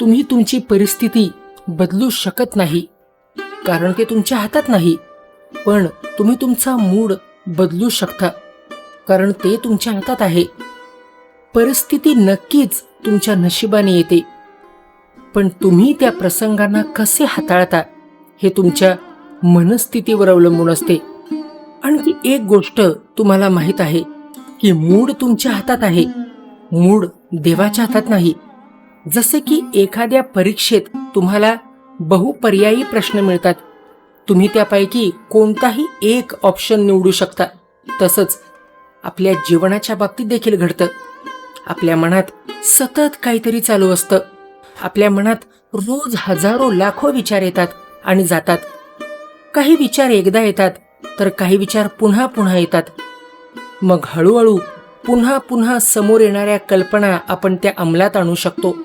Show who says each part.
Speaker 1: तुम्ही तुमची परिस्थिती बदलू शकत नाही कारण ते तुमच्या हातात नाही. पण तुम्ही तुमचा मूड बदलू शकता कारण ते तुमच्या हातात आहे. परिस्थिती नक्कीच तुमच्या नशिबाने येते. पण तुम्ही त्या प्रसंगांना कसे हाताळता हे तुमच्या मनस्थितीवर अवलंबून असते. आणखी एक गोष्ट तुम्हाला माहीत आहे की मूड तुमच्या हातात आहे. मूड देवाच्या हातात नाही जसे की एखाद्या परीक्षेत तुम्हाला बहुपर्यायी प्रश्न मिळतात. तुम्ही त्यापैकी कोणताही एक ऑप्शन निवडू शकता. तसंच आपल्या जीवनाच्या बाबतीत देखील घडतं. आपल्या मनात सतत काहीतरी चालू असतं. आपल्या मनात रोज हजारो लाखो विचार येतात आणि जातात. काही विचार एकदा येतात तर काही विचार पुन्हा पुन्हा येतात. मग हळूहळू पुन्हा पुन्हा समोर येणाऱ्या कल्पना आपण त्या अंमलात आणू शकतो.